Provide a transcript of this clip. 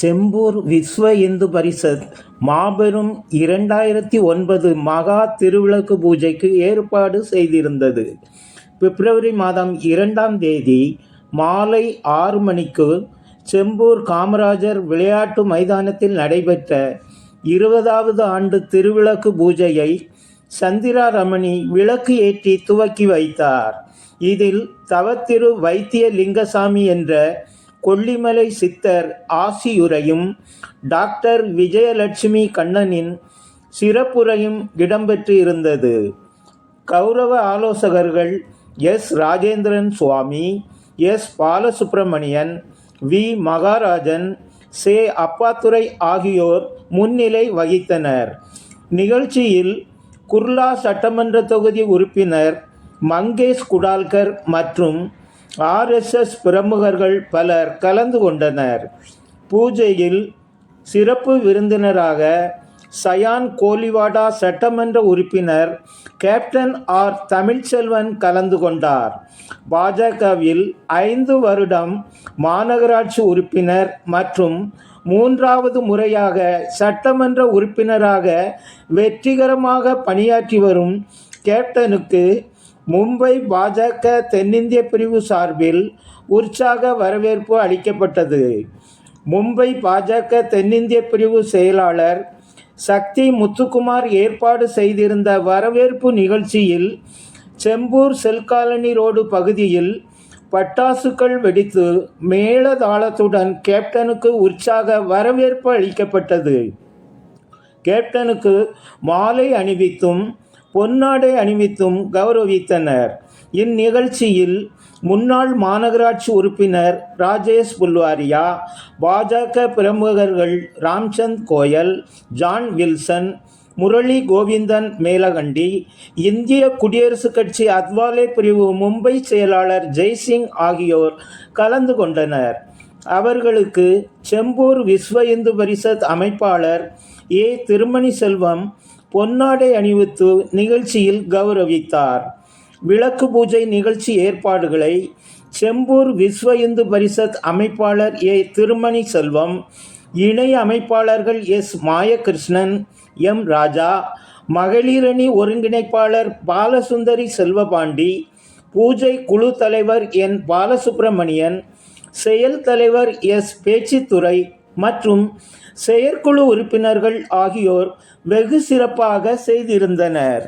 செம்பூர் விஸ்வ இந்து பரிஷத் மாபெரும் இரண்டாயிரத்தி ஒன்பது மகா திருவிளக்கு பூஜைக்கு ஏற்பாடு செய்திருந்தது. பிப்ரவரி மாதம் இரண்டாம் தேதி மாலை ஆறு மணிக்கு செம்பூர் காமராஜர் விளையாட்டு மைதானத்தில் நடைபெற்ற இருபதாவது ஆண்டு திருவிளக்கு பூஜையை சந்திரா ரமணி விளக்கு ஏற்றி துவக்கி வைத்தார். இதில் தவத்திரு வைத்திய லிங்கசாமி என்ற கொல்லிமலை சித்தர் ஆசியுரையும் டாக்டர் விஜயலட்சுமி கண்ணனின் சிறப்புரையும் இடம்பெற்று இருந்தது. கௌரவ ஆலோசகர்கள் S. Rajendran Swami S. Balasubramanian V. Maharajan சே. அப்பாத்துரை ஆகியோர் முன்னிலை வகித்தனர். நிகழ்ச்சியில் குர்லா சட்டமன்ற தொகுதி உறுப்பினர் மங்கேஷ் குடால்கர் மற்றும் ஆர்எஸ்எஸ் பிரமுகர்கள் பலர் கலந்து கொண்டனர். பூஜையில் சிறப்பு விருந்தினராக சயான் கோலிவாடா சட்டமன்ற உறுப்பினர் கேப்டன் ஆர் தமிழ்ச்செல்வன் கலந்து கொண்டார். பாஜகவில் ஐந்து வருடம் மாநகராட்சி உறுப்பினர் மற்றும் மூன்றாவது முறையாக சட்டமன்ற உறுப்பினராக வெற்றிகரமாக பணியாற்றி வரும் கேப்டனுக்கு மும்பை பாஜக தென்னிந்திய பிரிவு சார்பில் உற்சாக வரவேற்பு அளிக்கப்பட்டது. மும்பை பாஜக தென்னிந்திய பிரிவு செயலாளர் சக்தி முத்துக்குமார் ஏற்பாடு செய்திருந்த வரவேற்பு நிகழ்ச்சியில் செம்பூர் செல்காலனி ரோடு பகுதியில் பட்டாசுகள் வெடித்து மேளதாளத்துடன் கேப்டனுக்கு உற்சாக வரவேற்பு அளிக்கப்பட்டது. கேப்டனுக்கு மாலை அணிவித்தும் பொன்னாடை அணிவித்தும் கௌரவித்தனர். இந்நிகழ்ச்சியில் முன்னாள் மாநகராட்சி உறுப்பினர் ராஜேஷ் புல்வாரியா பாஜக பிரமுகர்கள் ராம்சந்த் கோயல் ஜான் வில்சன் முரளி கோவிந்தன் மேலகண்டி இந்திய குடியரசுக் கட்சி அத்வாலே பிரிவு மும்பை செயலாளர் ஜெய்சிங் ஆகியோர் கலந்து கொண்டனர். அவர்களுக்கு செம்பூர் விஸ்வ இந்து பரிஷத் அமைப்பாளர் ஏ. திருமணி செல்வம் பொன்னாடை அணிவித்து நிகழ்ச்சியில் கௌரவித்தார். விளக்கு பூஜை நிகழ்ச்சி ஏற்பாடுகளை செம்பூர் விஸ்வ இந்து பரிஷத் அமைப்பாளர் ஏ திருமணி செல்வம் இணை அமைப்பாளர்கள் எஸ் மாயகிருஷ்ணன் எம் ராஜா மகளிரணி ஒருங்கிணைப்பாளர் பாலசுந்தரி செல்வபாண்டி பூஜை குழு தலைவர் என் பாலசுப்பிரமணியன் செயல் தலைவர் எஸ் பேச்சித்துறை மற்றும் செயற்குழு உறுப்பினர்கள் ஆகியோர் வெகு சிறப்பாக செய்திருந்தனர்.